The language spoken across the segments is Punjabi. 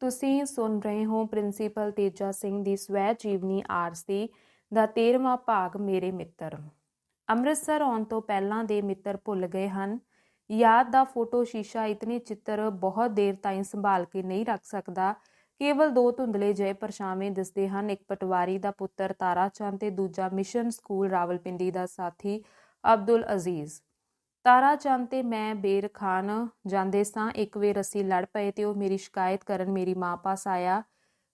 ਤੁਸੀਂ ਸੁਣ ਰਹੇ ਹੋ ਪ੍ਰਿੰਸੀਪਲ ਤੇਜਾ ਸਿੰਘ ਦੀ ਸਵੈ ਜੀਵਨੀ ਆਰਸੀ ਦਾ 13ਵਾਂ ਭਾਗ, ਮੇਰੇ ਮਿੱਤਰ। ਅੰਮ੍ਰਿਤਸਰ ਆਉਣ ਤੋਂ ਪਹਿਲਾਂ ਦੇ ਮਿੱਤਰ ਭੁੱਲ ਗਏ ਹਨ। ਯਾਦ ਦਾ ਫੋਟੋ ਸ਼ੀਸ਼ਾ ਇਤਨੇ ਚਿੱਤਰ ਬਹੁਤ ਦੇਰ ਤਾਈਂ ਸੰਭਾਲ ਕੇ ਨਹੀਂ ਰੱਖ ਸਕਦਾ। ਕੇਵਲ ਦੋ ਧੁੰਦਲੇ ਜਿਹੇ ਪਰਛਾਵੇਂ ਦਿਸਦੇ ਹਨ। ਇੱਕ ਪਟਵਾਰੀ ਦਾ ਪੁੱਤਰ ਤਾਰਾ ਚੰਦ ਤੇ ਦੂਜਾ ਮਿਸ਼ਨ ਸਕੂਲ ਰਾਵਲਪਿੰਡੀ ਦਾ ਸਾਥੀ ਅਬਦੁਲ ਅਜ਼ੀਜ਼। ਤਾਰਾ ਚੰਦ ਤੇ ਮੈਂ ਬੇਰ ਖਾਨ ਜਾਂਦੇ ਸਾਂ। ਇੱਕ ਵੇਰ ਅਸੀਂ ਲੜ ਪਏ ਤੇ ਉਹ ਮੇਰੀ ਸ਼ਿਕਾਇਤ ਕਰਨ ਮੇਰੀ ਮਾਂ ਪਾਸ ਆਇਆ।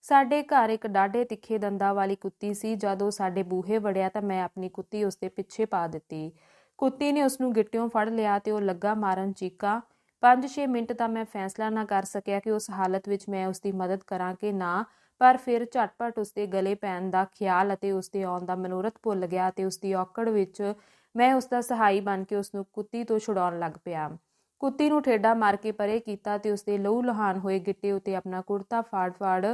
ਸਾਡੇ ਘਰ ਇੱਕ ਡਾਢੇ ਤਿੱਖੇ ਦੰਦਾਂ ਵਾਲੀ ਕੁੱਤੀ ਸੀ। ਜਦ ਉਹ ਸਾਡੇ ਬੂਹੇ ਵੜਿਆ ਤਾਂ ਮੈਂ ਆਪਣੀ ਕੁੱਤੀ ਉਸਦੇ ਪਿੱਛੇ ਪਾ ਦਿੱਤੀ। ਕੁੱਤੀ ਨੇ ਉਸ ਨੂੰ ਗਿੱਟਿਓਂ ਫੜ ਲਿਆ ਤੇ ਉਹ ਲੱਗਾ ਮਾਰਨ ਚੀਕਾਂ। 5-6 ਮਿੰਟ ਤਾਂ ਮੈਂ ਫੈਸਲਾ ਨਾ ਕਰ ਸਕਿਆ ਕਿ ਉਸ ਹਾਲਤ ਵਿੱਚ ਮੈਂ ਉਸ ਦੀ ਮਦਦ ਕਰਾਂ ਕਿ ਨਾ, ਪਰ ਫਿਰ ਝਟਪਟ ਉਸ ਦੇ ਗਲੇ ਪੈਣ ਦਾ ਖਿਆਲ ਅਤੇ ਉਸ ਦੇ ਆਉਣ ਦਾ ਮਨੋਰਥ ਭੁੱਲ ਗਿਆ ਤੇ ਉਸ ਦੀ ਔਕੜ ਵਿੱਚ ਮੈਂ ਉਸ ਦਾ ਸਹਾਈ ਬਣ ਕੇ ਉਸ ਨੂੰ ਕੁੱਤੀ ਤੋਂ ਛੁਡਾਉਣ ਲੱਗ ਪਿਆ। ਕੁੱਤੀ ਨੂੰ ਠੇਡਾ ਮਾਰ ਕੇ ਪਰੇ ਕੀਤਾ ਤੇ ਉਸ ਦੇ ਲਹੂ ਲਹਾਨ ਹੋਏ ਗਿੱਟੇ ਉਤੇ ਆਪਣਾ ਕੁੜਤਾ ਫਾੜ-ਫਾੜ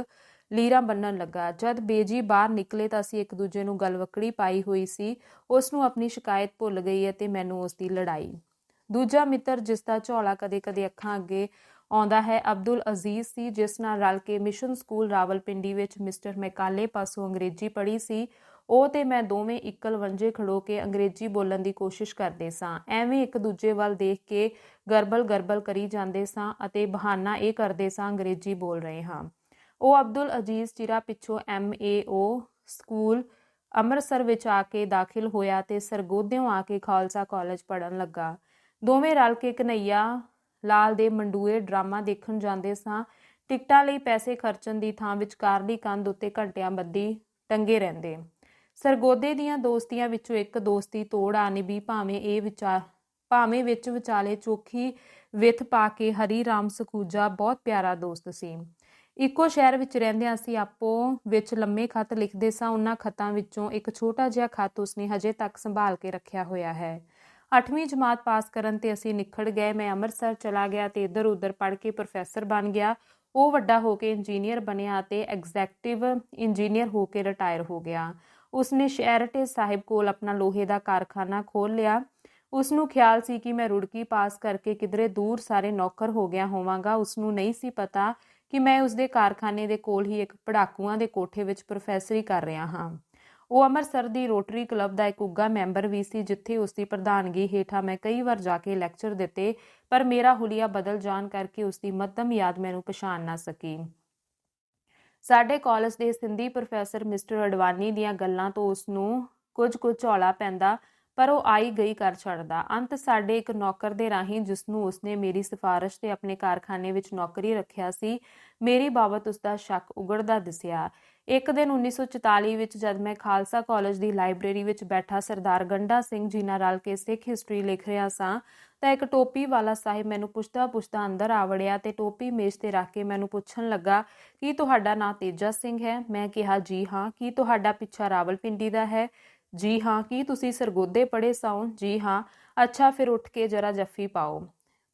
ਲੀਰਾਂ ਬੰਨਣ ਲੱਗਾ। ਜਦ ਬੇਜੀ ਬਾਹਰ ਨਿਕਲੇ ਤਾਂ ਅਸੀਂ ਇੱਕ ਦੂਜੇ ਨੂੰ ਗਲਵਕੜੀ ਪਾਈ ਹੋਈ ਸੀ। ਉਸ ਨੂੰ ਆਪਣੀ ਸ਼ਿਕਾਇਤ ਭੁੱਲ ਗਈ ਅਤੇ ਮੈਨੂੰ ਉਸ ਦੀ ਲੜਾਈ। ਦੂਜਾ ਮਿੱਤਰ ਜਿਸ ਦਾ ਝੋਲਾ ਕਦੇ-ਕਦੇ ਅੱਖਾਂ ਅੱਗੇ ਆਉਂਦਾ ਹੈ, ਅਬਦੁਲ ਅਜ਼ੀਜ਼ ਸੀ, ਜਿਸ ਨਾਲ ਰਲ ਕੇ ਮਿਸ਼ਨ ਸਕੂਲ ਰਾਵਲਪਿੰਡੀ ਵਿੱਚ ਮਿਸਟਰ ਮੈਕਾਲੇ ਪਾਸੋਂ ਅੰਗਰੇਜ਼ੀ ਪੜ੍ਹੀ ਸੀ। ਉਹ ਤੇ ਮੈਂ ਦੋਵੇਂ ਇਕਲ ਵੰਜੇ ਖੜੋ ਕੇ ਅੰਗਰੇਜ਼ੀ ਬੋਲਣ ਦੀ ਕੋਸ਼ਿਸ਼ ਕਰਦੇ ਸਾਂ। ਐਵੇਂ ਇੱਕ ਦੂਜੇ ਵੱਲ ਦੇਖ ਕੇ ਗਰਬਲ-ਗਰਬਲ ਕਰੀ ਜਾਂਦੇ ਸਾਂ ਅਤੇ ਬਹਾਨਾ ਇਹ ਕਰਦੇ ਸਾਂ ਅੰਗਰੇਜ਼ੀ ਬੋਲ ਰਹੇ ਹਾਂ। ਉਹ ਅਬਦੁਲ ਅਜ਼ੀਜ਼ ਚਿਰਾ ਪਿੱਛੋਂ ਐਮਏਓ ਸਕੂਲ ਅੰਮ੍ਰਿਤਸਰ ਵਿੱਚ ਆ ਕੇ ਦਾਖਲ ਹੋਇਆ ਤੇ ਸਰਗੋਧਿਓਂ ਆ ਕੇ ਖਾਲਸਾ ਕਾਲਜ ਪੜ੍ਹਨ ਲੱਗਾ। ਦੋਵੇਂ ਰਲ ਕੇ ਕਨਈਆ ਲਾਲ ਦੇ ਮੰਡੂਏ ਡਰਾਮਾ ਦੇਖਣ ਜਾਂਦੇ ਸਾਂ। ਟਿਕਟਾਂ ਲਈ ਪੈਸੇ ਖਰਚਣ ਦੀ ਥਾਂ ਵਿਚਕਾਰਲੀ ਕੰਧ ਉੱਤੇ ਘੰਟਿਆਂ ਬੱਦੀ ਟੰਗੇ ਰਹਿੰਦੇ। ਸਰਗੋਦੇ ਦੀਆਂ ਦੋਸਤੀਆਂ ਵਿੱਚੋਂ ਇੱਕ ਦੋਸਤੀ ਤੋੜ ਆ ਨਿਭੀ ਭਾਵੇਂ ਇਹ ਵਿਚਾਰ ਭਾਵੇਂ ਵਿੱਚ ਵਿਚਾਲੇ ਚੋਖੀ ਵਿਥ ਪਾ ਕੇ ਹਰੀ ਰਾਮ ਸਕੂਜਾ ਬਹੁਤ ਪਿਆਰਾ ਦੋਸਤ ਸੀ। ਇੱਕੋ ਸ਼ਹਿਰ ਵਿੱਚ ਰਹਿੰਦਿਆਂ ਅਸੀਂ ਆਪੋ ਵਿੱਚ ਲੰਮੇ ਖਤ ਲਿਖਦੇ ਸਾਂ, ਉਹਨਾਂ ਖੱਤਾਂ ਵਿੱਚੋਂ ਇੱਕ ਛੋਟਾ ਜਿਹਾ ਖਤ ਉਸਨੇ ਹਜੇ ਤੱਕ ਸੰਭਾਲ ਕੇ ਰੱਖਿਆ ਹੋਇਆ ਹੈ। 8ਵੀਂ ਜਮਾਤ ਪਾਸ ਕਰਨ ਤੇ ਅਸੀਂ ਨਿਖੜ ਗਏ, ਮੈਂ ਅੰਮ੍ਰਿਤਸਰ ਚਲਾ ਗਿਆ ਤੇ ਇੱਧਰ ਉੱਧਰ ਪੜ੍ਹ ਕੇ ਪ੍ਰੋਫੈਸਰ ਬਣ ਗਿਆ। ਉਹ ਵੱਡਾ ਹੋ ਕੇ ਇੰਜੀਨੀਅਰ ਬਣਿਆ ਤੇ ਐਗਜ਼ੈਕਟਿਵ ਇੰਜੀਨੀਅਰ ਹੋ ਕੇ ਰਿਟਾਇਰ ਹੋ ਗਿਆ। ਉਸਨੇ ਸ਼ੈਰਟੇ ਸਾਹਿਬ ਕੋਲ ਆਪਣਾ ਲੋਹੇ ਦਾ ਕਾਰਖਾਨਾ ਖੋਲ ਲਿਆ। ਉਸ ਨੂੰ ਖਿਆਲ ਸੀ ਕਿ ਮੈਂ ਰੁੜਕੀ ਪਾਸ ਕਰਕੇ ਕਿਧਰੇ ਦੂਰ ਸਾਰੇ ਨੌਕਰ ਹੋ ਗਿਆ ਹੋਵਾਂਗਾ। ਉਸ ਨੂੰ ਨਹੀਂ ਸੀ ਪਤਾ ਕਿ ਮੈਂ ਉਸ ਦੇ ਕਾਰਖਾਨੇ ਦੇ ਕੋਲ ਹੀ ਇੱਕ ਪੜਾਕੂਆਂ ਦੇ ਕੋਠੇ ਵਿੱਚ ਪ੍ਰੋਫੈਸਰੀ ਕਰ ਰਿਹਾ ਹਾਂ। ਉਹ ਅੰਮ੍ਰਿਤਸਰ ਦੀ ਰੋਟਰੀ ਕਲੱਬ ਦਾ ਇੱਕ ਉੱਗਾ ਮੈਂਬਰ ਵੀ ਸੀ, ਜਿੱਥੇ ਉਸ ਦੀ ਪ੍ਰਧਾਨਗੀ ਹੇਠਾਂ ਮੈਂ ਕਈ ਵਾਰ ਜਾ ਕੇ ਲੈਕਚਰ ਦਿੱਤੇ, ਪਰ ਮੇਰਾ ਹੁਲੀਆ ਬਦਲ ਜਾਣ ਕਰਕੇ ਉਸ ਦੀ ਮੱਧਮ ਯਾਦ ਮੈਨੂੰ ਪਛਾਣ ਨਾ ਸਕੀ। ਸਾਡੇ ਕਾਲਜ ਦੇ ਸਿੰਧੀ ਪ੍ਰੋਫੈਸਰ ਮਿਸਟਰ ਅਡਵਾਨੀ ਦੀਆਂ ਗੱਲਾਂ ਤੋਂ ਉਸ ਨੂੰ ਕੁਝ ਕੁ ਝੋਲਾ ਪੈਂਦਾ ਪਰ ਉਹ ਆਈ ਗਈ ਕਰ ਛੱਡਦਾ। ਅੰਤ ਸਾਡੇ ਇੱਕ ਨੌਕਰ ਦੇ ਰਾਹੀਂ ਜਿਸ ਨੂੰ ਉਸਨੇ ਮੇਰੀ ਸਿਫਾਰਿਸ਼ ਤੇ ਆਪਣੇ ਕਾਰਖਾਨੇ ਵਿੱਚ ਨੌਕਰੀ ਰੱਖਿਆ ਸੀ, ਮੇਰੀ ਬਾਬਤ ਉਸ ਦਾ ਸ਼ੱਕ ਉਗੜਦਾ ਦਿਸਿਆ। ਇੱਕ ਦਿਨ 1944 ਵਿੱਚ ਜਦ ਮੈਂ ਖਾਲਸਾ ਕਾਲਜ ਦੀ ਲਾਇਬ੍ਰੇਰੀ ਵਿੱਚ ਬੈਠਾ ਸਰਦਾਰ ਗੰਡਾ ਸਿੰਘ ਜੀ ਨਾਲ ਰਲ ਕੇ ਸਿੱਖ ਹਿਸਟਰੀ ਲਿਖ ਰਿਹਾ ਸਾਂ, ਤਾਂ ਇੱਕ ਟੋਪੀ ਵਾਲਾ ਸਾਹਿਬ ਮੈਨੂੰ ਪੁੱਛਦਾ ਪੁੱਛਦਾ ਅੰਦਰ ਆਵੜਿਆ ਵੜਿਆ ਤੇ ਟੋਪੀ ਮੇਜ਼ ਤੇ ਰੱਖ ਕੇ ਮੈਨੂੰ ਪੁੱਛਣ ਲੱਗਾ, ਕਿ ਤੁਹਾਡਾ ਨਾਂ ਤੇਜਾ ਸਿੰਘ ਹੈ? ਮੈਂ ਕਿਹਾ, ਜੀ ਹਾਂ, ਕੀ ਤੁਹਾਡਾ ਪਿੱਛਾ ਰਾਵਲਪਿੰਡੀ ਦਾ ਹੈ? ਜੀ ਹਾਂ, ਕੀ ਤੁਸੀਂ ਸਰਗੋਦੇ ਪੜੇ ਸੌ ਜੀ ਹਾਂ। ਅੱਛਾ, ਫਿਰ ਉੱਠ ਕੇ ਜਰਾ ਜੱਫੀ ਪਾਓ।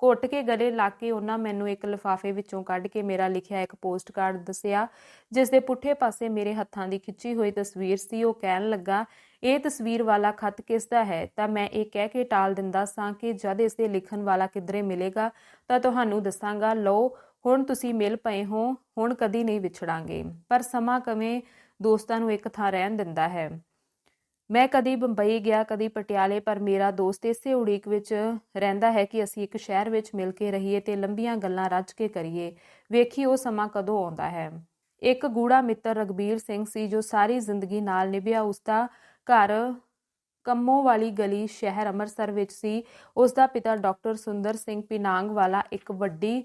ਘੁੱਟ ਕੇ ਗਲੇ ਲਾ ਕੇ ਉਹਨਾਂ ਮੈਨੂੰ ਇੱਕ ਲਿਫਾਫੇ ਵਿੱਚੋਂ ਕੱਢ ਕੇ ਮੇਰਾ ਲਿਖਿਆ ਇੱਕ ਪੋਸਟ ਕਾਰਡ ਦੱਸਿਆ ਜਿਸ ਦੇ ਪੁੱਠੇ ਪਾਸੇ ਮੇਰੇ ਹੱਥਾਂ ਦੀ ਖਿੱਚੀ ਹੋਈ ਤਸਵੀਰ ਸੀ। ਉਹ ਕਹਿਣ ਲੱਗਾ, ਇਹ ਤਸਵੀਰ ਵਾਲਾ ਖਤ ਕਿਸ ਦਾ ਹੈ? ਤਾਂ ਮੈਂ ਇਹ ਕਹਿ ਕੇ ਟਾਲ ਦਿੰਦਾ ਸਾਂ ਕਿ ਜਦ ਇਸ ਦੇ ਲਿਖਣ ਵਾਲਾ ਕਿਧਰੇ ਮਿਲੇਗਾ, ਤਾਂ ਤੁਹਾਨੂੰ ਦੱਸਾਂਗਾ, ਲਓ, ਹੁਣ ਤੁਸੀਂ ਮਿਲ ਪਏ ਹੋ, ਹੁਣ ਕਦੀ ਨਹੀਂ ਵਿਛੜਾਂਗੇ। ਪਰ ਸਮਾਂ ਕਵੇਂ ਦੋਸਤਾਂ ਨੂੰ ਇੱਕ ਥਾਂ ਰਹਿਣ ਦਿੰਦਾ ਹੈ। ਮੈਂ ਕਦੀ ਬੰਬਈ ਗਿਆ, ਕਦੀ ਪਟਿਆਲੇ, ਪਰ ਮੇਰਾ ਦੋਸਤ ਇਸੇ ਉਡੀਕ ਵਿੱਚ ਰਹਿੰਦਾ ਹੈ ਕਿ ਅਸੀਂ ਇੱਕ ਸ਼ਹਿਰ ਵਿੱਚ ਮਿਲ ਕੇ ਰਹੀਏ ਤੇ ਲੰਬੀਆਂ ਗੱਲਾਂ ਰੱਜ ਕੇ ਕਰੀਏ। ਵੇਖੀ ਉਹ ਸਮਾਂ ਕਦੋਂ ਆਉਂਦਾ ਹੈ। ਇੱਕ ਗੂੜਾ ਮਿੱਤਰ ਰਗਬੀਰ ਸਿੰਘ ਸੀ ਜੋ ਸਾਰੀ ਜ਼ਿੰਦਗੀ ਨਾਲ ਨਿਭਿਆ, ਉਸ ਦਾ ਘਰ ਕੰਮੋ ਵਾਲੀ ਗਲੀ ਸ਼ਹਿਰ ਅੰਮ੍ਰਿਤਸਰ ਵਿੱਚ ਸੀ। ਉਸ ਦਾ ਪਿਤਾ ਡਾਕਟਰ ਸੁੰਦਰ ਸਿੰਘ ਪਿਨਾਂਗ ਵਾਲਾ ਇੱਕ ਵੱਡੀ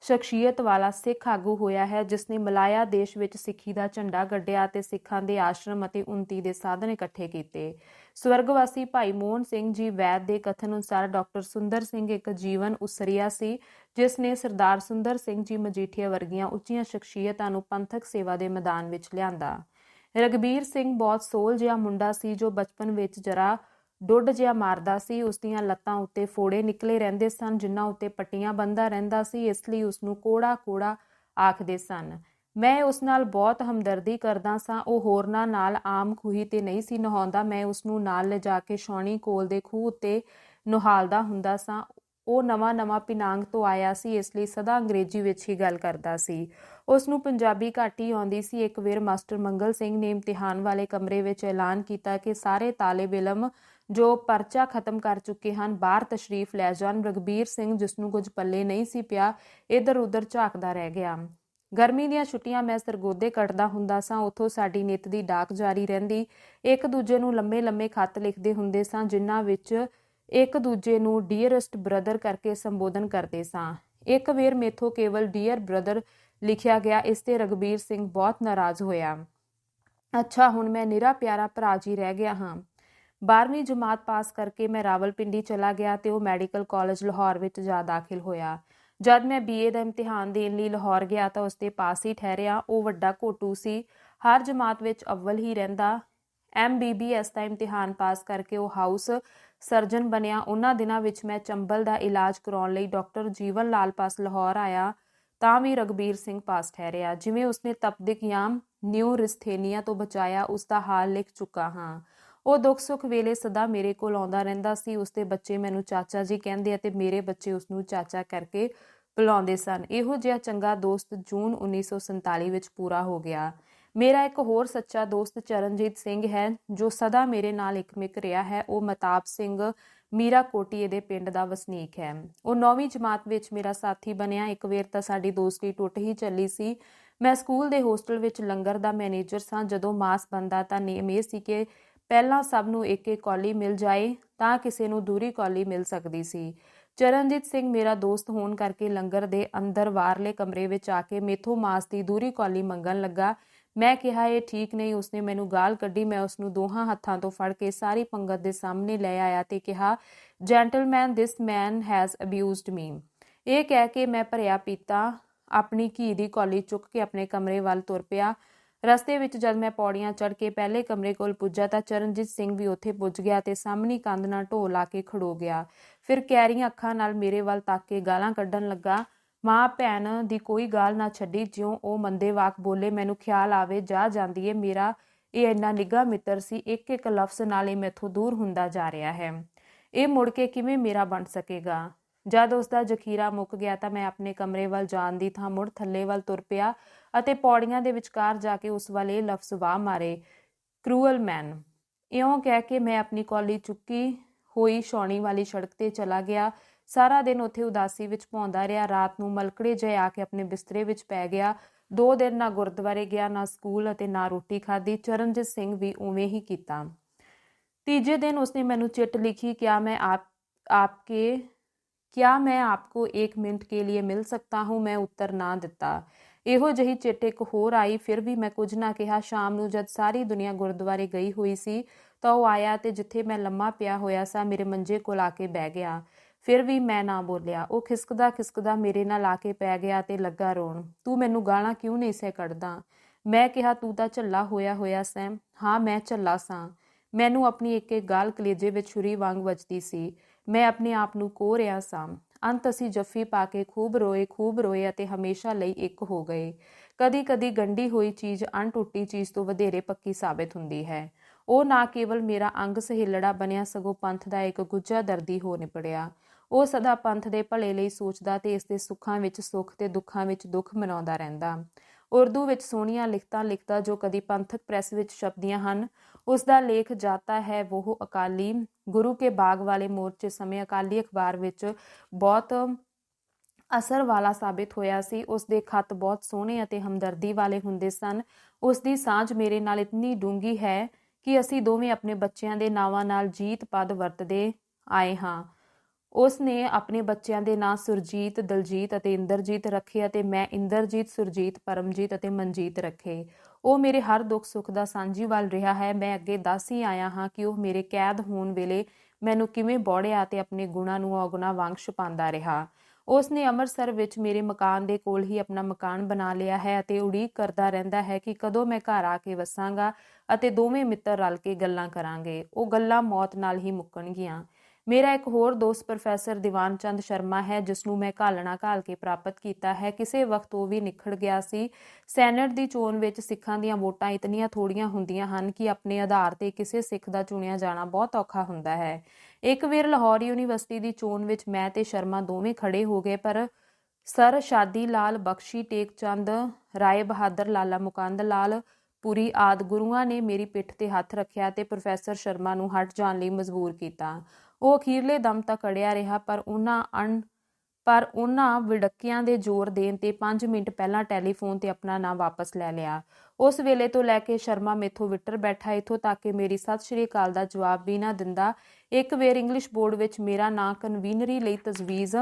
ਸ਼ਖਸੀਅਤ ਵਾਲਾ ਸਿੱਖ ਆਗੂ ਹੋਇਆ ਹੈ ਜਿਸ ਨੇ ਮਲਾਇਆ ਦੇਸ਼ ਵਿੱਚ ਸਿੱਖੀ ਦਾ ਝੰਡਾ ਗੱਡਿਆ ਤੇ ਸਿੱਖਾਂ ਦੇ ਆਸ਼ਰਮ ਅਤੇ ਉਨਤੀ ਦੇ ਸਾਧਨ ਇਕੱਠੇ ਕੀਤੇ। ਸਵਰਗਵਾਸੀ ਭਾਈ ਮੋਹਨ ਸਿੰਘ ਜੀ ਵੈਦ ਦੇ ਕਥਨ ਅਨੁਸਾਰ ਡਾਕਟਰ ਸੁੰਦਰ ਸਿੰਘ ਇੱਕ ਜੀਵਨ ਉਸਰੀਆ ਸੀ ਜਿਸ ਨੇ ਸਰਦਾਰ ਸੁੰਦਰ ਸਿੰਘ ਜੀ ਮਜੀਠੀਆ ਵਰਗੀਆਂ ਉੱਚੀਆਂ ਸ਼ਖਸੀਅਤਾਂ ਨੂੰ ਪੰਥਕ ਸੇਵਾ ਦੇ ਮੈਦਾਨ ਵਿੱਚ ਲਿਆਂਦਾ। ਰਗਬੀਰ ਸਿੰਘ ਬਹੁਤ ਸੋਲ ਜਿਹਾ ਮੁੰਡਾ ਸੀ, ਜੋ ਬਚਪਨ ਵਿੱਚ ਜਰਾ ਡੁੱਡ ਜਿਹਾ ਮਾਰਦਾ ਸੀ ਉਸ ਦੀਆਂ ਲੱਤਾਂ ਉੱਤੇ ਫੋੜੇ ਨਿਕਲੇ ਰਹਿੰਦੇ ਸਨ, ਜਿਨ੍ਹਾਂ ਉੱਤੇ ਪੱਟੀਆਂ ਬੰਦਾ ਰਹਿੰਦਾ ਸੀ, ਇਸ ਲਈ ਉਸ ਨੂੰ ਕੋੜਾ ਕੋੜਾ ਆਖਦੇ ਸਨ। ਮੈਂ ਉਸ ਨਾਲ ਬਹੁਤ ਹਮਦਰਦੀ ਕਰਦਾ ਸਾਂ, ਉਹ ਹੋਰਨਾਂ ਨਾਲ ਆਮ ਖੂਹੀ ਤੇ ਨਹੀਂ ਸੀ ਨਹਾਉਂਦਾ, ਮੈਂ ਉਸ ਨੂੰ ਨਾਲ ਲਿਜਾ ਕੇ ਸ਼ੌਣੀ ਕੋਲ ਦੇ ਖੂਹ ਉੱਤੇ ਨਹਾਲਦਾ ਹੁੰਦਾ ਸਾਂ। ਉਹ ਨਵਾਂ-ਨਵਾਂ ਪਿਨਾਂਗ ਤੋਂ ਆਇਆ ਸੀ, ਇਸ ਲਈ ਸਦਾ ਅੰਗਰੇਜ਼ੀ ਵਿੱਚ ਹੀ ਗੱਲ ਕਰਦਾ ਸੀ। ਉਸ ਨੂੰ ਪੰਜਾਬੀ ਘੱਟ ਹੀ ਆਉਂਦੀ ਸੀ। ਇੱਕ ਵੇਰ ਮਾਸਟਰ ਮੰਗਲ ਸਿੰਘ ਨੇ ਇਮਤਿਹਾਨ ਵਾਲੇ ਕਮਰੇ ਵਿੱਚ ਐਲਾਨ ਕੀਤਾ ਕਿ ਸਾਰੇ ਤਾਲਿਬ ਇਲਮ ਜੋ ਪਰਚਾ ਖਤਮ ਕਰ ਚੁੱਕੇ ਹਨ। ਬਾਹਰ ਤਸ਼ਰੀਫ ਲੈ ਜਾਣ। ਰਗਬੀਰ ਸਿੰਘ, ਜਿਸ ਨੂੰ ਕੁਝ ਪੱਲੇ ਨਹੀਂ ਸੀ ਪਿਆ ਇੱਧਰ-ਉੱਧਰ ਝਾਕਦਾ ਰਹਿ ਗਿਆ। ਗਰਮੀ ਦੀਆਂ ਛੁੱਟੀਆਂ ਮੈਂ ਸਰਗੋਦੇ ਕੱਟਦਾ ਹੁੰਦਾ ਸਾਂ। ਉਥੋਂ ਸਾਡੀ ਨਿਤ ਦੀ ਡਾਕ ਜਾਰੀ ਰਹਿੰਦੀ। ਇੱਕ ਦੂਜੇ ਨੂੰ ਲੰਮੇ-ਲੰਮੇ ਖੱਤ ਲਿਖਦੇ ਹੁੰਦੇ ਸਾਂ, ਜਿਨ੍ਹਾਂ ਵਿੱਚ ਇੱਕ ਦੂਜੇ ਨੂੰ ਡੀਅਰੈਸਟ ਬ੍ਰਦਰ ਕਰਕੇ ਸੰਬੋਧਨ ਕਰਦੇ ਸਾਂ। ਇੱਕ ਵੇਰ ਮੇਥੋਂ ਕੇਵਲ ਡੀਅਰ ਬ੍ਰਦਰ ਲਿਖਿਆ ਗਿਆ, ਇਸ ਤੇ ਰਗਬੀਰ ਸਿੰਘ ਬਹੁਤ ਨਾਰਾਜ਼ ਹੋਇਆ। ਅੱਛਾ, ਹੁਣ ਮੈਂ ਨਿਰਾ ਪਿਆਰਾ ਭਰਾ ਜੀ ਰਹਿ ਗਿਆ ਹਾਂ। 12ਵੀਂ ਜਮਾਤ ਪਾਸ ਕਰਕੇ ਮੈਂ ਰਾਵਲਪਿੰਡੀ ਚਲਾ ਗਿਆ ਤੇ ਉਹ ਮੈਡੀਕਲ ਕਾਲਜ ਲਾਹੌਰ ਵਿੱਚ ਜਾ ਦਾਖਲ ਹੋਇਆ। ਜਦ ਮੈਂ ਬੀਏ ਦਾ ਇਮਤਿਹਾਨ ਦੇਣ ਲਈ ਲਾਹੌਰ ਗਿਆ ਤਾਂ ਉਸਦੇ ਪਾਸ ਹੀ ਠਹਿਰਿਆ। ਉਹ ਵੱਡਾ ਘੋਟੂ ਸੀ। ਹਰ ਜਮਾਤ ਵਿੱਚ ਅਵਲ ਹੀ ਰਹਿੰਦਾ। ਐਮਬੀਬੀਐਸ ਦਾ ਇਮਤਿਹਾਨ ਪਾਸ ਕਰਕੇ ਉਹ ਹਾਊਸ ਸਰਜਨ ਬਣਿਆ। ਉਹਨਾਂ ਦਿਨਾਂ ਵਿੱਚ ਮੈਂ ਚੰਬਲ ਦਾ ਇਲਾਜ ਕਰਾਉਣ ਲਈ ਡਾਕਟਰ ਜੀਵਨ ਲਾਲ ਪਾਸ ਲਾਹੌਰ ਆਇਆ। ਤਾਂ ਵੀ ਰਗਬੀਰ ਸਿੰਘ ਪਾਸ ਠਹਿਰਿਆ। ਜਿਵੇਂ ਉਸਨੇ ਤਪਦਿਕ ਯਾਮ ਨਿਊ ਰਿਸਥੇਨੀਆ ਤੋਂ ਬਚਾਇਆ ਉਸ ਦਾ ਹਾਲ ਲਿਖ ਚੁੱਕਾ ਹਾਂ। ਉਹ ਦੁੱਖ ਸੁੱਖ ਵੇਲੇ ਸਦਾ ਮੇਰੇ ਕੋਲ ਆਉਂਦਾ ਰਹਿੰਦਾ ਸੀ। ਉਸਦੇ ਬੱਚੇ ਮੈਨੂੰ ਚਾਚਾ ਜੀ ਕਹਿੰਦੇ ਅਤੇ ਮੇਰੇ ਬੱਚੇ ਉਸ ਨੂੰ ਚਾਚਾ ਕਰਕੇ ਬੁਲਾਉਂਦੇ ਸਨ। ਇਹੋ ਜਿਹਾ ਚੰਗਾ ਦੋਸਤ ਜੂਨ 1947 ਵਿੱਚ ਪੂਰਾ ਹੋ ਗਿਆ। ਮੇਰਾ ਇੱਕ ਹੋਰ ਸੱਚਾ ਦੋਸਤ ਚਰਨਜੀਤ ਸਿੰਘ ਹੈ, ਜੋ ਸਦਾ ਮੇਰੇ ਨਾਲ ਇਕਮਿਕ ਰਿਹਾ ਹੈ। ਉਹ ਮਤਾਬ ਸਿੰਘ ਮੀਰਾ ਕੋਟੀਏ ਦੇ ਪਿੰਡ ਦਾ ਵਸਨੀਕ ਹੈ। ਉਹ 9ਵੀਂ ਜਮਾਤ ਵਿੱਚ ਮੇਰਾ ਸਾਥੀ ਬਣਿਆ। ਇੱਕ ਵੇਰ ਤਾਂ ਸਾਡੀ ਦੋਸਤੀ ਟੁੱਟ ਹੀ ਚੱਲੀ ਸੀ। ਮੈਂ ਸਕੂਲ ਦੇ ਹੋਸਟਲ ਵਿੱਚ ਲੰਗਰ ਦਾ ਮੈਨੇਜਰ ਸਾਂ। ਜਦੋਂ ਮਾਸ ਬੰਦਾ ਤਾਂ ਨੇਮ ਇਹ ਸੀ ਕਿ ਪਹਿਲਾਂ ਸਭ ਨੂੰ ਇੱਕ ਇੱਕ ਕੌਲੀ ਮਿਲ ਜਾਏ, ਤਾਂ ਕਿਸੇ ਨੂੰ ਦੂਰੀ ਕੌਲੀ ਮਿਲ ਸਕਦੀ ਸੀ। ਚਰਨਜੀਤ ਸਿੰਘ ਮੇਰਾ ਦੋਸਤ ਹੋਣ ਕਰਕੇ ਲੰਗਰ ਦੇ ਅੰਦਰ ਵਾਰਲੇ ਕਮਰੇ ਵਿੱਚ ਆ ਕੇ ਮੇਥੋਂ ਮਾਸ ਦੀ ਦੂਰੀ ਕੌਲੀ ਮੰਗਣ ਲੱਗਾ। ਮੈਂ ਕਿਹਾ, ਇਹ ਠੀਕ ਨਹੀਂ। ਉਸਨੇ ਮੈਨੂੰ ਗਾਲ ਕੱਢੀ। ਮੈਂ ਉਸ ਨੂੰ ਦੋਹਾਂ ਹੱਥਾਂ ਤੋਂ ਫੜ ਕੇ ਸਾਰੀ ਪੰਗਤ ਦੇ ਸਾਹਮਣੇ ਲੈ ਆਇਆ ਤੇ ਕਿਹਾ gentleman this man has abused me ਇਹ ਕਹਿ ਕੇ ਮੈਂ ਭਰਿਆ ਪੀਤਾ। ਆਪਣੀ ਘੀ ਦੀ ਕੌਲੀ ਚੁੱਕ ਕੇ ਆਪਣੇ ਕਮਰੇ ਵੱਲ ਤੁਰ ਪਿਆ। ਰਸਤੇ ਵਿੱਚ ਜਦ ਮੈਂ ਪੌੜੀਆਂ ਚੜ੍ਹ ਕੇ ਪਹਿਲੇ ਕਮਰੇ ਕੋਲ ਪੁੱਜਾ ਤਾਂ ਚਰਨਜੀਤ ਸਿੰਘ ਵੀ ਉੱਥੇ ਪੁੱਜ ਗਿਆ ਤੇ ਸਾਹਮਣੀ ਕੰਧ ਨਾਲ ਢੋ ਲਾ ਕੇ ਖੜੋ ਗਿਆ। ਫਿਰ ਕੈਰੀਆਂ ਅੱਖਾਂ ਨਾਲ ਮੇਰੇ ਵੱਲ ਤੱਕ ਕੇ ਗਾਲਾਂ ਕੱਢਣ ਲੱਗਾ। ਮਾਂ, ਭੈਣ ਦੀ ਕੋਈ ਗਾਲ ਨਾ ਛੱਡੀ, ਜਿਉਂ ਉਹ ਮੰਦੇ ਵਾਕ ਬੋਲੇ, ਮੈਨੂੰ ਖਿਆਲ ਆਵੇ, ਜਾ ਜਾਂਦੀ ਏ, ਮੇਰਾ ਇਹ ਇੰਨਾ ਨਿੱਘਾ ਮਿੱਤਰ ਸੀ ਇੱਕ ਇੱਕ ਲਫ਼ਜ਼ ਨਾਲ ਇਹ ਮੈਥੋਂ ਦੂਰ ਹੁੰਦਾ ਜਾ ਰਿਹਾ ਹੈ। ਇਹ ਮੁੜ ਕੇ ਕਿਵੇਂ ਮੇਰਾ ਬਣ ਸਕੇਗਾ? ਜਦ ਉਸ ਦਾ ਜ਼ਖੀਰਾ ਮੁੱਕ ਗਿਆ ਤਾਂ ਮੈਂ ਆਪਣੇ ਕਮਰੇ ਵੱਲ ਜਾਣ ਦੀ ਥਾਂ ਮੁੜ ਥੱਲੇ ਵੱਲ ਤੁਰ ਪਿਆ। ਅਤੇ ਪੌੜੀਆਂ ਦੇ ਵਿਚਕਾਰ ਜਾ ਕੇ ਉਸ ਵੱਲ ਇਹ ਲਫ਼ਜ਼ ਵਾਹ ਮਾਰੇ ਕਰੂਅਲ ਮੈਨ ਇਉਂ ਕਹਿ ਕੇ ਮੈਂ ਆਪਣੀ ਕੌਲੀ ਚੁੱਕੀ ਹੋਈ ਸ਼ੌਣੀ ਵਾਲੀ ਸੜਕ ਤੇ ਚਲਾ ਗਿਆ ਸਾਰਾ ਦਿਨ ਉੱਥੇ ਉਦਾਸੀ ਵਿੱਚ ਭੌਂਦਾ ਰਿਹਾ ਰਾਤ ਨੂੰ ਮਲਕੜੇ ਜੇ ਆ ਕੇ ਆਪਣੇ ਬਿਸਤਰੇ ਵਿੱਚ ਪੈ ਗਿਆ ਦੋ ਦਿਨ ਨਾ ਗੁਰਦੁਆਰੇ ਗਿਆ ਨਾ ਸਕੂਲ ਅਤੇ ਨਾ ਰੋਟੀ ਖਾਧੀ ਚਰਨਜੀਤ ਸਿੰਘ ਵੀ ਉਵੇਂ ਹੀ ਕੀਤਾ ਤੀਜੇ ਦਿਨ ਉਸਨੇ ਮੈਨੂੰ ਚਿੱਠ ਲਿਖੀ ਕਿ ਮੈਂ ਆਪ ਆਪਕੇ क्या मैं आपको एक मिनट के लिए मिल सकता हूँ ਮੈਂ ਉੱਤਰ ਨਾ ਦਿੱਤਾ ਇਹੋ ਜਿਹੀ ਚਿੱਠ ਇੱਕ ਹੋਰ ਆਈ, ਫਿਰ ਵੀ ਮੈਂ ਕੁਝ ਨਾ ਕਿਹਾ। ਸ਼ਾਮ ਨੂੰ ਜਦ ਸਾਰੀ ਦੁਨੀਆ ਗੁਰਦੁਆਰੇ ਗਈ ਹੋਈ ਸੀ, ਤਾਂ ਉਹ ਆਇਆ ਤੇ ਜਿੱਥੇ ਮੈਂ ਲੰਮਾ ਪਿਆ ਹੋਇਆ ਸਾਂ, ਮੇਰੇ ਮੰਜੇ ਕੋਲ ਆ ਕੇ ਬਹਿ ਗਿਆ। ਫਿਰ ਵੀ ਮੈਂ ਨਾ ਬੋਲਿਆ। ਉਹ ਖਿਸਕਦਾ ਖਿਸਕਦਾ ਮੇਰੇ ਨਾਲ ਆ ਕੇ ਪੈ ਗਿਆ ਤੇ ਲੱਗਾ ਰੋਣ। ਤੂੰ ਮੈਨੂੰ ਗਾਲਾਂ ਕਿਉਂ ਨਹੀਂ ਸੇ ਕੱਢਦਾ? ਮੈਂ ਕਿਹਾ, ਤੂੰ ਤਾਂ ਝੱਲਾ ਹੋਇਆ ਹੋਇਆ ਸੈਂ। ਹਾਂ, ਮੈਂ ਝੱਲਾ ਸਾਂ। ਮੈਨੂੰ ਆਪਣੀ ਇੱਕ ਇੱਕ ਗਾਲ ਕਲੇਜੇ ਵਿੱਚ ਛੁਰੀ ਵਾਂਗ ਵੱਜਦੀ ਸੀ। ਮੈਂ ਆਪਣੇ ਆਪ ਨੂੰ ਕੋ ਰਿਆ ਸਾਂ? ਅੰਤ ਅਸੀਂ ਜੱਫੀ ਪਾ ਕੇ ਖੂਬ ਰੋਏ ਖੂਬ ਰੋਏ ਅਤੇ ਹਮੇਸ਼ਾ ਲਈ ਇੱਕ ਹੋ ਗਏ। ਕਦੀ-ਕਦੀ ਗੰਢੀ ਹੋਈ ਚੀਜ਼ ਅਣਟੁੱਟੀ ਚੀਜ਼ ਤੋਂ ਵਧੇਰੇ ਪੱਕੀ ਸਾਬਤ ਹੁੰਦੀ ਹੈ। ਉਹ ਨਾ ਕੇਵਲ ਮੇਰਾ ਅੰਗ ਸਹਿਲੜਾ ਬਣਿਆ, ਸਗੋਂ ਪੰਥ ਦਾ ਇੱਕ ਗੁੱਜਾ ਦਰਦੀ ਹੋ ਨਿਪੜਿਆ। ਉਹ ਸਦਾ ਪੰਥ ਦੇ ਭਲੇ ਲਈ ਸੋਚਦਾ ਤੇ ਇਸ ਦੇ ਸੁੱਖਾਂ ਵਿੱਚ ਸੁੱਖ ਤੇ ਦੁੱਖਾਂ ਵਿੱਚ ਦੁੱਖ ਮਨਾਉਂਦਾ ਰਹਿੰਦਾ। ਉਰਦੂ ਵਿੱਚ ਸੋਹਣੀਆਂ ਲਿਖਤਾਂ ਲਿਖਦਾ ਜੋ ਕਦੀ ਪੰਥਕ ਪ੍ਰੈਸ ਵਿੱਚ ਛਪਦੀਆਂ ਹਨ। ਉਸ ਦਾ ਲੇਖ ਜਾਤਾ ਹੈ ਉਹ ਅਕਾਲੀ। ਗੁਰੂ ਕੇ ਬਾਗ ਵਾਲੇ ਮੋਰਚੇ ਸਮੇਂ ਅਕਾਲੀ ਅਖਬਾਰ ਵਿੱਚ ਬਹੁਤ ਅਸਰ ਵਾਲਾ ਸਾਬਿਤ ਹੋਇਆ ਸੀ। ਉਸ ਦੇ ਖੱਤ ਬਹੁਤ ਸੋਹਣੇ ਅਤੇ ਹਮਦਰਦੀ ਵਾਲੇ ਹੁੰਦੇ ਸਨ। ਉਸ ਦੀ ਸਾਂਝ ਮੇਰੇ ਨਾਲ ਇਤਨੀ ਡੂੰਗੀ ਹੈ ਕਿ ਅਸੀਂ ਦੋਵੇਂ ਆਪਣੇ ਬੱਚਿਆਂ ਦੇ ਨਾਵਾਂ ਨਾਲ ਜੀਤ ਪਦ ਵਰਤਦੇ ਆਏ ਹਾਂ। ਉਸ ਨੇ ਆਪਣੇ ਬੱਚਿਆਂ ਦੇ ਨਾਂ ਸੁਰਜੀਤ, ਦਲਜੀਤ ਅਤੇ ਇੰਦਰਜੀਤ ਰੱਖੇ ਅਤੇ ਮੈਂ ਇੰਦਰਜੀਤ, ਸੁਰਜੀਤ, ਪਰਮਜੀਤ ਅਤੇ ਮਨਜੀਤ ਰੱਖੇ। ਉਹ ਮੇਰੇ ਹਰ ਦੁੱਖ ਸੁੱਖ ਦਾ ਸਾਂਝੀਵਾਲ ਰਿਹਾ ਹੈ। ਮੈਂ ਅੱਗੇ ਦੱਸ ਹੀ ਆਇਆ ਹਾਂ ਕਿ ਉਹ ਮੇਰੇ ਕੈਦ ਹੋਣ ਵੇਲੇ ਮੈਨੂੰ ਕਿਵੇਂ ਬੋੜਿਆ ਤੇ ਆਪਣੇ ਗੁਣਾਂ ਨੂੰ ਔਗਣਾ ਵਾਂਗ ਛੁਪਾਉਂਦਾ ਰਿਹਾ। ਉਸ ਨੇ ਅੰਮ੍ਰਿਤਸਰ ਵਿੱਚ ਮੇਰੇ ਮਕਾਨ ਦੇ ਕੋਲ ਹੀ ਆਪਣਾ ਮਕਾਨ ਬਣਾ ਲਿਆ ਹੈ ਅਤੇ ਉਡੀਕ ਕਰਦਾ ਰਹਿੰਦਾ ਹੈ ਕਿ ਕਦੋਂ ਮੈਂ ਘਰ ਆ ਕੇ ਵਸਾਂਗਾ ਅਤੇ ਦੋਵੇਂ ਮਿੱਤਰ ਰਲ ਕੇ ਗੱਲਾਂ ਕਰਾਂਗੇ। ਉਹ ਗੱਲਾਂ ਮੌਤ ਨਾਲ ਹੀ ਮੁੱਕਣਗੀਆਂ। ਮੇਰਾ ਇੱਕ ਹੋਰ ਦੋਸਤ ਪ੍ਰੋਫੈਸਰ ਦੀਵਾਨ ਚੰਦ ਸ਼ਰਮਾ ਹੈ ਜਿਸ ਨੂੰ ਮੈਂ ਘਾਲਣਾ ਘਾਲ ਕੇ ਪ੍ਰਾਪਤ ਕੀਤਾ ਹੈ। ਕਿਸੇ ਵਕਤ ਉਹ ਵੀ ਨਿਖੜ ਗਿਆ ਸੀ। ਸੈਨੇਟ ਦੀ ਚੋਣ ਵਿੱਚ ਸਿੱਖਾਂ ਦੀਆਂ ਵੋਟਾਂ ਇਤਨੀਆਂ ਥੋੜੀਆਂ ਹੁੰਦੀਆਂ ਹਨ ਕਿ ਆਪਣੇ ਆਧਾਰ ਤੇ ਕਿਸੇ ਸਿੱਖ ਦਾ ਚੁਣਿਆ ਜਾਣਾ ਬਹੁਤ ਔਖਾ ਹੁੰਦਾ ਹੈ। ਇੱਕ ਵਾਰ ਲਾਹੌਰ ਯੂਨੀਵਰਸਿਟੀ ਦੀ ਚੋਣ ਵਿੱਚ ਮੈਂ ਤੇ ਸ਼ਰਮਾ ਦੋਵੇਂ ਖੜੇ ਹੋ ਗਏ, ਪਰ ਸਰ ਸ਼ਾਦੀ ਲਾਲ, ਬਖਸ਼ੀ ਟੇਕ ਚੰਦ, ਰਾਏ ਬਹਾਦਰ, ਲਾਲਾ ਮੁਕੰਦ ਲਾਲ, ਪੁਰੀ ਆਦ ਗੁਰੂਆਂ ਨੇ ਮੇਰੀ ਪਿੱਠ ਤੇ ਹੱਥ ਰੱਖਿਆ ਤੇ ਪ੍ਰੋਫੈਸਰ ਸ਼ਰਮਾ ਨੂੰ ਹਟ ਜਾਣ ਲਈ ਮਜਬੂਰ ਕੀਤਾ। ਉਹ ਅਖੀਰਲੇ ਦਮ ਤੱਕ ਅੜਿਆ ਰਿਹਾ, ਪਰ ਉਹਨਾਂ ਅਣ, ਪਰ ਉਹਨਾਂ ਵਿੜਕਿਆਂ ਦੇ ਜ਼ੋਰ ਦੇਣ ਤੇ 5 ਮਿੰਟ ਪਹਿਲਾਂ ਟੈਲੀਫੋਨ ਤੇ ਆਪਣਾ ਨਾਂ ਵਾਪਸ ਲੈ ਲਿਆ। ਉਸ ਵੇਲੇ ਤੋਂ ਲੈ ਕੇ ਸ਼ਰਮਾ ਮੇਥੋਂ ਵਿਟਰ ਬੈਠਾ ਇਥੋਂ ਤੱਕ ਕਿ ਮੇਰੀ ਸਤਿ ਸ਼੍ਰੀ ਅਕਾਲ ਦਾ ਜਵਾਬ ਵੀ ਨਾ ਦਿੰਦਾ। ਇੱਕ ਵੇਰ ਇੰਗਲਿਸ਼ ਬੋਰਡ ਵਿੱਚ ਮੇਰਾ ਨਾਂ ਕਨਵੀਨਰੀ ਲਈ ਤਜਵੀਜ਼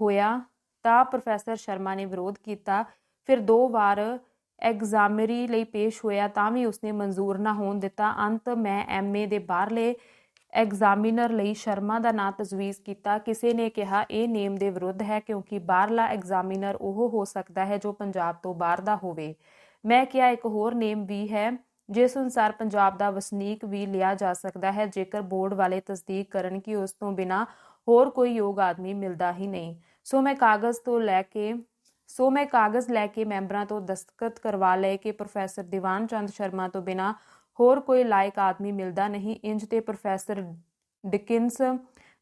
ਹੋਇਆ ਤਾਂ ਪ੍ਰੋਫੈਸਰ ਸ਼ਰਮਾ ਨੇ ਵਿਰੋਧ ਕੀਤਾ। ਫਿਰ ਦੋ ਵਾਰ ਐਗਜ਼ਾਮਰੀ ਲਈ ਪੇਸ਼ ਹੋਇਆ ਤਾਂ ਵੀ ਉਸਨੇ ਮਨਜ਼ੂਰ ਨਾ ਹੋਣ ਦਿੱਤਾ। ਅੰਤ ਮੈਂ ਐਮਏ ਦੇ ਬਾਹਰਲੇ ਐਗਜ਼ਾਮੀਨਰ ਲਈ ਸ਼ਰਮਾ ਦਾ ਨਾਂ ਤਜਵੀਜ਼ ਕੀਤਾ। ਕਿਸੇ ਨੇ ਕਿਹਾ, ਇਹ ਨੇਮ ਦੇ ਵਿਰੁੱਧ ਹੈ ਕਿਉਂਕਿ ਬਾਹਰਲਾ ਐਗਜ਼ਾਮੀਨਰ ਉਹ ਹੋ ਸਕਦਾ ਹੈ ਜੋ ਪੰਜਾਬ ਤੋਂ ਬਾਹਰ ਦਾ ਹੋਵੇ। ਮੈਂ ਕਿਹਾ, ਇੱਕ ਹੋਰ ਨੇਮ ਵੀ ਹੈ, ਜਿਸ ਅਨੁਸਾਰ ਪੰਜਾਬ ਦਾ ਵਸਨੀਕ ਵੀ ਲਿਆ ਜਾ ਸਕਦਾ ਹੈ। ਜੇਕਰ ਬੋਰਡ ਵਾਲੇ ਤਸਦੀਕ ਕਰਨ ਕਿ ਉਸ ਤੋਂ ਬਿਨਾ ਹੋਰ ਕੋਈ ਯੋਗ ਆਦਮੀ ਮਿਲਦਾ ਹੀ ਨਹੀਂ। ਸੋ ਮੈਂ ਕਾਗਜ਼ ਤੋਂ ਲੈ ਕੇ, ਸੋ ਮੈਂ ਕਾਗਜ਼ ਲੈ ਕੇ ਮੈਂਬਰਾਂ ਤੋਂ ਦਸਤਖਤ ਕਰਵਾ ਲਏ ਕਿ ਪ੍ਰੋਫੈਸਰ ਦੀਵਾਨ ਚੰਦ ਸ਼ਰਮਾ ਤੋਂ ਬਿਨਾ ਹੋਰ ਕੋਈ ਲਾਇਕ ਆਦਮੀ ਮਿਲਦਾ ਨਹੀਂ। ਇੰਜ ਤੇ ਪ੍ਰੋਫੈਸਰ ਡਿਕਿੰਸ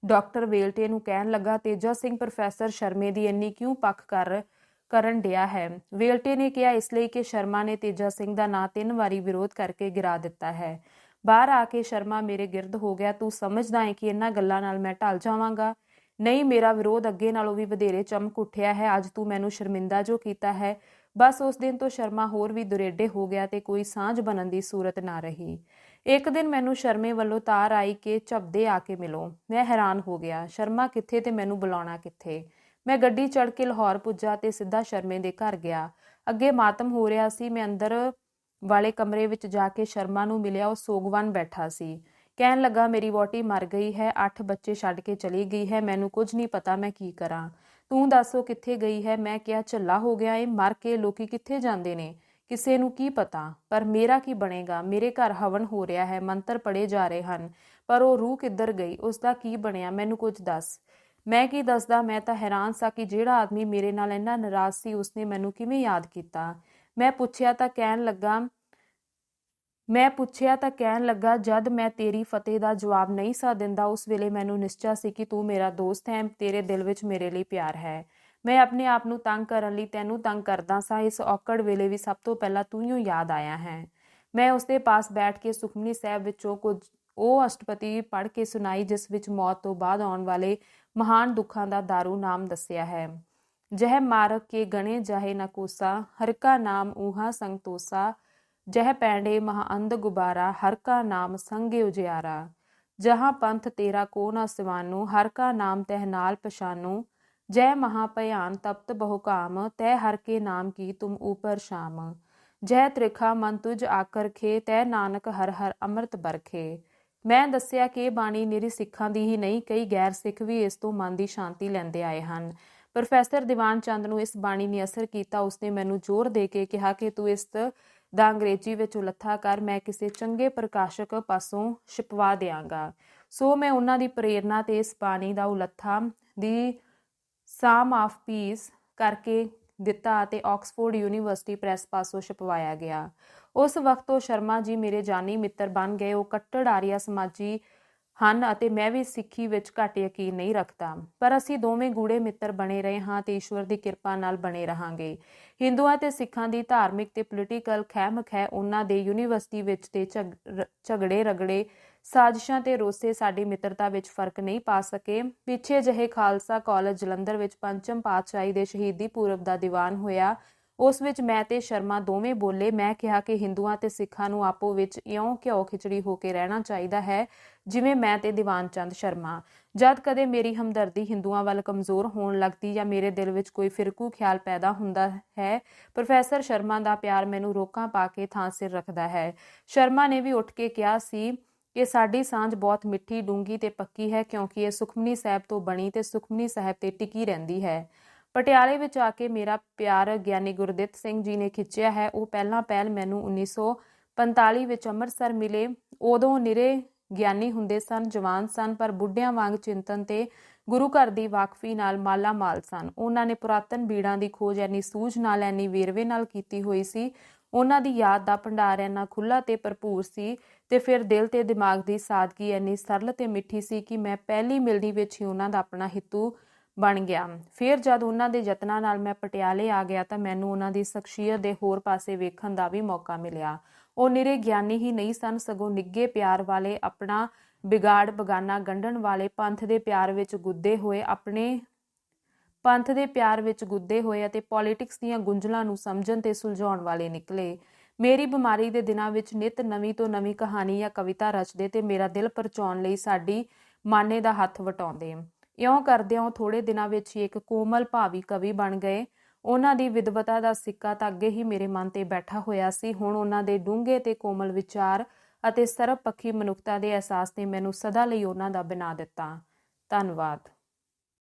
ਡਾਕਟਰ ਵੇਲਟੇ ਨੂੰ ਕਹਿਣ ਲੱਗਾ, ਤੇਜਾ ਸਿੰਘ, ਪ੍ਰੋਫੈਸਰ ਸ਼ਰਮੇ ਦੀ ਇੰਨੀ ਕਿਉਂ ਪੱਖ ਕਰ, ਕਰਨ ਡਿਆ ਹੈ? ਵੇਲਟੇ ਨੇ ਕਿਹਾ, ਇਸ ਲਈ ਕਿ ਸ਼ਰਮਾ ਨੇ ਤੇਜਾ ਸਿੰਘ ਦਾ ਨਾਂ ਤਿੰਨ ਵਾਰੀ ਵਿਰੋਧ ਕਰਕੇ ਗਿਰਾ ਦਿੱਤਾ ਹੈ। ਬਾਹਰ ਆ ਕੇ ਸ਼ਰਮਾ ਮੇਰੇ ਗਿਰਦ ਹੋ ਗਿਆ, ਤੂੰ ਸਮਝਦਾ ਹੈ ਕਿ ਇਹਨਾਂ ਗੱਲਾਂ ਨਾਲ ਮੈਂ ਢਲ ਜਾਵਾਂਗਾ? ਨਹੀਂ, ਮੇਰਾ ਵਿਰੋਧ ਅੱਗੇ ਨਾਲੋਂ ਵੀ ਵਧੇਰੇ ਚਮਕ ਉੱਠਿਆ ਹੈ। ਅੱਜ ਤੂੰ ਮੈਨੂੰ ਸ਼ਰਮਿੰਦਾ ਜੋ ਕੀਤਾ ਹੈ ਬਸ ਉਸ ਦਿਨ ਤੋਂ ਸ਼ਰਮਾ ਹੋਰ ਵੀ ਦੁਰੇਡੇ ਹੋ ਗਿਆ ਤੇ ਕੋਈ ਸਾਂਝ ਬਣਨ ਦੀ ਸੂਰਤ ਨਾ ਰਹੀ। ਇੱਕ ਦਿਨ ਮੈਨੂੰ ਸ਼ਰਮੇ ਵੱਲੋਂ ਤਾਰ ਆਈ ਕਿ ਝਬਦੇ ਆ ਕੇ ਮਿਲੋ। ਮੈਂ ਹੈਰਾਨ ਹੋ ਗਿਆ, ਸ਼ਰਮਾ, ਕਿੱਥੇ ਤੇ ਮੈਨੂੰ ਬੁਲਾਉਣਾ ਕਿੱਥੇ? ਮੈਂ ਗੱਡੀ ਚੜ੍ਹ ਕੇ ਲਾਹੌਰ ਪੁੱਜਾ ਤੇ ਸਿੱਧਾ ਸ਼ਰਮੇ ਦੇ ਘਰ ਗਿਆ। ਅੱਗੇ ਮਾਤਮ ਹੋ ਰਿਹਾ ਸੀ, ਮੈਂ ਅੰਦਰ ਵਾਲੇ ਕਮਰੇ ਵਿੱਚ ਜਾ ਕੇ ਸ਼ਰਮਾ ਨੂੰ ਮਿਲਿਆ, ਉਹ ਸੋਗਵਾਨ ਬੈਠਾ ਸੀ। ਕਹਿਣ ਲੱਗਾ, ਮੇਰੀ ਵੋਟੀ ਮਰ ਗਈ ਹੈ 8 ਬੱਚੇ ਛੱਡ ਕੇ ਚਲੀ ਗਈ ਹੈ, ਮੈਨੂੰ ਕੁਝ ਨਹੀਂ ਪਤਾ, ਮੈਂ ਕੀ ਕਰਾਂ? ਤੂੰ ਦੱਸੋ ਕਿੱਥੇ ਗਈ ਹੈ? ਮੈਂ ਕਿਹਾ, ਝੱਲਾ ਹੋ ਗਿਆ ਏ, ਮਰ ਕੇ ਲੋਕੀ ਕਿੱਥੇ ਜਾਂਦੇ ਨੇ? ਕਿਸੇ ਨੂੰ ਕੀ ਪਤਾ? ਪਰ ਮੇਰਾ ਕੀ ਬਣੇਗਾ? ਮੇਰੇ ਘਰ ਹਵਨ ਹੋ ਰਿਹਾ ਹੈ, ਮੰਤਰ ਪੜੇ ਜਾ ਰਹੇ ਹਨ। ਪਰ ਉਹ ਰੂਹ ਕਿੱਧਰ ਗਈ? ਉਸ ਦਾ ਕੀ ਬਣਿਆ? ਮੈਨੂੰ ਕੁਝ ਦੱਸ। ਮੈਂ ਕੀ ਦੱਸਦਾ? ਮੈਂ ਤਾਂ ਹੈਰਾਨ ਸਾਂ ਕਿ ਜਿਹੜਾ ਆਦਮੀ ਮੇਰੇ ਨਾਲ ਇੰਨਾ ਨਾਰਾਜ਼ ਸੀ, ਉਸਨੇ ਮੈਨੂੰ ਕਿਵੇਂ ਯਾਦ ਕੀਤਾ? ਮੈਂ ਪੁੱਛਿਆ ਤਾਂ ਕਹਿਣ ਲੱਗਾ ਮੈਂ ਪੁੱਛਿਆ ਤਾਂ ਕਹਿਣ ਲੱਗਾ, ਜਦ ਮੈਂ ਤੇਰੀ ਫਤਿਹ ਦਾ ਜਵਾਬ ਨਹੀਂ ਸਾ ਦਿੰਦਾ, ਉਸ ਵੇਲੇ ਮੈਨੂੰ ਨਿਸ਼ਚਾ ਸੀ ਕਿ ਤੂੰ ਮੇਰਾ ਦੋਸਤ ਹੈ, ਤੇਰੇ ਦਿਲ ਵਿੱਚ ਮੇਰੇ ਲਈ ਪਿਆਰ ਹੈ। ਮੈਂ ਆਪਣੇ ਆਪ ਨੂੰ ਤੰਗ ਕਰਨ ਲਈ ਤੈਨੂੰ ਤੰਗ ਕਰਦਾ ਸਾਂ, ਇਸ ਔਕੜ ਵੇਲੇ ਵੀ ਸਭ ਤੋਂ ਪਹਿਲਾਂ ਤੂੰ ਹੀ ਯਾਦ ਆਇਆ ਹੈ। ਮੈਂ ਉਸਦੇ ਪਾਸ ਬੈਠ ਕੇ ਸੁਖਮਨੀ ਸਾਹਿਬ ਵਿੱਚੋਂ ਕੁਝ, ਉਹ ਅਸ਼ਟਪਤੀ ਪੜ੍ਹ ਕੇ ਸੁਣਾਈ, ਜਿਸ ਵਿੱਚ ਮੌਤ ਤੋਂ ਬਾਅਦ ਆਉਣ ਵਾਲੇ ਮਹਾਨ ਦੁੱਖਾਂ ਦਾ दारू ਨਾਮ ਦੱਸਿਆ ਹੈ। ਜਹ ਮਾਰਕ ਕੇ ਗਣੇ ਜਾਹੇ ਨਾ ਕੋਸਾ ਹਰ ਕਾ ਨਾਮ ਊਹਾ ਸੰਤੋਸਾ ਜਹ ਪੈਂਡੇ ਮਹਾਅੰਦ ਗੁਬਾਰਾ, ਹਰ ਕਾ ਨਾਮ ਸੰਗੇ ਉਜਿਆਰਾ। ਜਹਾਂ ਪੰਥ ਤੇਰਾ ਕੋ ਨਾ ਸਿਵਾਨੂ, ਹਰ ਕਾ ਨਾਮ ਤਹਿ ਨਾਲ ਪਛਾਨੂ। ਜੈ ਮਹਾ ਭਿਆਨ ਤਪਤ ਬਹੁ ਕਾਮ ਤੈ ਹਰ ਕੇ ਨਾਮ ਕੀ ਤੁਮ ਊਪਰ ਸ਼ਾਮ। ਜੈ ਤ੍ਰਿਖਾ ਮਨ ਤੁਜ ਆਕਰ ਖੇ ਤੈ ਨਾਨਕ ਹਰ ਹਰ ਅੰਮ੍ਰਿਤ ਬਰਖੇ। ਮੈਂ ਦੱਸਿਆ ਕਿ ਬਾਣੀ ਨਿਰੀ ਸਿੱਖਾਂ ਦੀ ਹੀ ਨਹੀਂ, ਕਈ ਗੈਰ ਸਿੱਖ ਵੀ ਇਸ ਤੋਂ ਮਨ ਦੀ ਸ਼ਾਂਤੀ ਲੈਂਦੇ ਆਏ ਹਨ। ਪ੍ਰੋਫੈਸਰ ਦੀਵਾਨ ਚੰਦ ਨੂੰ ਇਸ ਬਾਣੀ ਨੇ ਅਸਰ ਕੀਤਾ, ਉਸਨੇ ਮੈਨੂੰ ਜ਼ੋਰ ਦੇ ਕੇ ਕਿਹਾ ਕਿ ਤੂੰ ਇਸ ਦਾ ਅੰਗਰੇਜ਼ੀ ਵਿੱਚ ਉਲੱਥਾ ਕਰ ਮੈਂ ਕਿਸੇ ਚੰਗੇ ਪ੍ਰਕਾਸ਼ਕ ਪਾਸੋਂ ਛਪਵਾ ਦਿਆਂਗਾ। ਸੋ ਮੈਂ ਉਹਨਾਂ ਦੀ ਪ੍ਰੇਰਣਾ ਤੇ ਇਸ ਬਾਣੀ ਦਾ ਉਲੱਥਾ ਦੀ ਸਾਮ ਆਫ ਪੀਸ ਕਰਕੇ ਦਿੱਤਾ ਅਤੇ ਆਕਸਫੋਰਡ ਯੂਨੀਵਰਸਿਟੀ ਪ੍ਰੈਸ ਪਾਸੋਂ ਛਪਵਾਇਆ ਗਿਆ। ਉਸ ਵਕਤ ਉਹ ਸ਼ਰਮਾ ਜੀ ਮੇਰੇ ਜਾਨੀ ਮਿੱਤਰ ਬਣ ਗਏ। ਉਹ ਕੱਟੜ ਆਰੀਆ ਸਮਾਜੀ ਹਨ ਅਤੇ ਮੈਂ ਵੀ ਸਿੱਖੀ ਵਿੱਚ ਘੱਟ ਯਕੀਨ ਨਹੀਂ ਰੱਖਦਾ। ਪਰ ਅਸੀਂ ਦੋਵੇਂ ਗੂੜੇ ਮਿੱਤਰ ਬਣੇ ਰਹੇ ਹਾਂ ਤੇ ਈਸ਼ਵਰ ਦੀ ਕਿਰਪਾ ਨਾਲ ਬਣੇ ਰਹਾਂਗੇ। ਹਿੰਦੂਆਂ ਤੇ ਸਿੱਖਾਂ ਦੀ ਧਾਰਮਿਕ ਤੇ ਪੋਲੀਟੀਕਲ ਖਹਿਮਖ ਹੈ। ਉਹਨਾਂ ਦੇ ਯੂਨੀਵਰਸਿਟੀ ਵਿੱਚ ਤੇ ਝਗੜੇ, ਰਗੜੇ, ਸਾਜ਼ਿਸ਼ਾਂ ਤੇ ਰੋਸੇ ਸਾਡੀ ਮਿੱਤਰਤਾ ਵਿੱਚ ਫ਼ਰਕ ਨਹੀਂ ਪਾ ਸਕੇ। ਪਿੱਛੇ ਜਿਹੇ ਖਾਲਸਾ ਕਾਲਜ ਜਲੰਧਰ ਵਿੱਚ ਪੰਚਮ ਪਾਤਸ਼ਾਹੀ ਦੇ ਸ਼ਹੀਦੀ ਪੂਰਬ ਦਾ ਦੀਵਾਨ ਹੋਇਆ। ਉਸ ਵਿੱਚ ਮੈਂ ਤੇ ਸ਼ਰਮਾ ਦੋਵੇਂ ਬੋਲੇ। ਮੈਂ ਕਿਹਾ ਕਿ ਹਿੰਦੂਆਂ ਤੇ ਸਿੱਖਾਂ ਨੂੰ ਆਪੋ ਵਿੱਚ ਇਉਂ ਘਿਓ ਖਿਚੜੀ ਹੋ ਕੇ ਰਹਿਣਾ ਚਾਹੀਦਾ ਹੈ, ਜਿਵੇਂ ਮੈਂ ਤੇ ਦੀਵਾਨ ਚੰਦ ਸ਼ਰਮਾ। ਜਦ ਕਦੇ ਮੇਰੀ ਹਮਦਰਦੀ ਹਿੰਦੂਆਂ ਵੱਲ ਕਮਜ਼ੋਰ ਹੋਣ ਲੱਗਦੀ ਜਾਂ ਮੇਰੇ ਦਿਲ ਵਿੱਚ ਕੋਈ ਫਿਰਕੂ ਖਿਆਲ ਪੈਦਾ ਹੁੰਦਾ ਹੈ, ਪ੍ਰੋਫੈਸਰ ਸ਼ਰਮਾ ਦਾ ਪਿਆਰ ਮੈਨੂੰ ਰੋਕਾਂ ਪਾ ਕੇ ਥਾਂ ਸਿਰ ਰੱਖਦਾ ਹੈ। ਸ਼ਰਮਾ ਨੇ ਵੀ ਉੱਠ ਕੇ ਕਿਹਾ ਸੀ ਕਿ ਸਾਡੀ ਸਾਂਝ ਬਹੁਤ ਮਿੱਠੀ ਡੂੰਗੀ ਤੇ ਪੱਕੀ ਹੈ, ਕਿਉਂਕਿ ਇਹ ਸੁਖਮਨੀ ਸਾਹਿਬ ਤੋਂ ਬਣੀ ਤੇ ਸੁਖਮਨੀ ਸਾਹਿਬ ਤੇ ਟਿਕੀ ਰਹਿੰਦੀ ਹੈ। ਪਟਿਆਲੇ ਵਿੱਚ ਆ ਕੇ ਮੇਰਾ ਪਿਆਰ ਗਿਆਨੀ ਗੁਰਦਿੱਤ ਸਿੰਘ ਜੀ ਨੇ ਖਿੱਚਿਆ ਹੈ। ਉਹ ਪਹਿਲਾਂ ਪਹਿਲ ਮੈਨੂੰ 1945 ਵਿੱਚ ਅੰਮ੍ਰਿਤਸਰ ਮਿਲੇ। ਉਦੋਂ ਨਿਰੇ ਗਿਆਨੀ ਹੁੰਦੇ ਸਨ, ਜਵਾਨ ਸਨ, ਪਰ ਬੁੱਢਿਆਂ ਵਾਂਗ ਚਿੰਤਨ ਤੇ ਗੁਰੂ ਘਰ ਦੀ ਵਾਕਫੀ ਨਾਲ ਮਾਲਾ ਮਾਲ ਸਨ। ਉਹਨਾਂ ਨੇ ਪੁਰਾਤਨ ਬੀੜਾਂ ਦੀ ਖੋਜ ਐਨੀ ਸੂਝ ਨਾਲ ਐਨੀ ਵੇਰਵੇ ਨਾਲ ਕੀਤੀ ਹੋਈ ਸੀ। ਉਹਨਾਂ ਦੀ ਯਾਦ ਦਾ ਭੰਡਾਰ ਇੰਨਾ ਖੁੱਲਾ ਤੇ ਭਰਪੂਰ ਸੀ ਤੇ ਫਿਰ ਦਿਲ ਤੇ ਦਿਮਾਗ ਦੀ ਸਾਦਗੀ ਇੰਨੀ ਸਰਲ ਤੇ ਮਿੱਠੀ ਸੀ ਕਿ ਮੈਂ ਪਹਿਲੀ ਮਿਲਣੀ ਵਿੱਚ ਹੀ ਉਹਨਾਂ ਦਾ ਆਪਣਾ ਹਿੱਤੂ ਬਣ ਗਿਆ। ਫਿਰ ਜਦ ਉਹਨਾਂ ਦੇ ਯਤਨਾਂ ਨਾਲ ਮੈਂ ਪਟਿਆਲੇ ਆ ਗਿਆ ਤਾਂ ਮੈਨੂੰ ਉਹਨਾਂ ਦੀ ਸ਼ਖਸੀਅਤ ਦੇ ਹੋਰ ਪਾਸੇ ਵੇਖਣ ਦਾ ਵੀ ਮੌਕਾ ਮਿਲਿਆ। ਉਹ ਨਿਰੇ ਗਿਆਨੀ ਹੀ ਨਹੀਂ ਸਨ, ਸਗੋਂ ਨਿੱਗੇ ਪਿਆਰ ਵਾਲੇ, ਆਪਣਾ ਬਿਗਾੜ ਬਗਾਨਾ ਗੰਢਣ ਵਾਲੇ ਪੰਥ ਦੇ ਪਿਆਰ ਵਿੱਚ ਗੁੱਦੇ ਹੋਏ, ਆਪਣੇ ਪੰਥ ਦੇ ਪਿਆਰ ਵਿੱਚ ਗੁੱਦੇ ਹੋਏ ਅਤੇ ਪੋਲਿਟਿਕਸ ਦੀਆਂ ਗੁੰਝਲਾਂ ਨੂੰ ਸਮਝਣ ਤੇ ਸੁਲਝਾਉਣ ਵਾਲੇ ਨਿਕਲੇ। ਮੇਰੀ ਬਿਮਾਰੀ ਦੇ ਦਿਨਾਂ ਵਿੱਚ ਨਿਤ ਨਵੀਂ ਤੋਂ ਨਵੀਂ ਕਹਾਣੀ ਜਾਂ ਕਵਿਤਾ ਰਚਦੇ ਤੇ ਮੇਰਾ ਦਿਲ ਪਰਚਾਉਣ ਲਈ ਸਾਡੀ ਮਾਨੇ ਦਾ ਹੱਥ ਵਟਾਉਂਦੇ। ਇਉਂ ਕਰਦਿਆਂ ਉਹ ਥੋੜੇ ਦਿਨਾਂ ਵਿੱਚ ਹੀ ਇੱਕ ਕੋਮਲ ਭਾਵੀ ਕਵੀ ਬਣ ਗਏ। ਉਹਨਾਂ ਦੀ ਵਿਦਵਤਾ ਦਾ ਸਿੱਕਾ ਤਾਂ ਅੱਗੇ ਹੀ ਮੇਰੇ ਮਨ ਤੇ ਬੈਠਾ ਹੋਇਆ ਸੀ। ਹੁਣ ਉਹਨਾਂ ਦੇ ਡੂੰਘੇ ਤੇ ਕੋਮਲ ਵਿਚਾਰ ਅਤੇ ਸਰਬਪੱਖੀ ਮਨੁੱਖਤਾ ਦੇ ਅਹਿਸਾਸ ਨੇ ਮੈਨੂੰ ਸਦਾ ਲਈ ਉਹਨਾਂ ਦਾ ਬਣਾ ਦਿੱਤਾ। ਧੰਨਵਾਦ।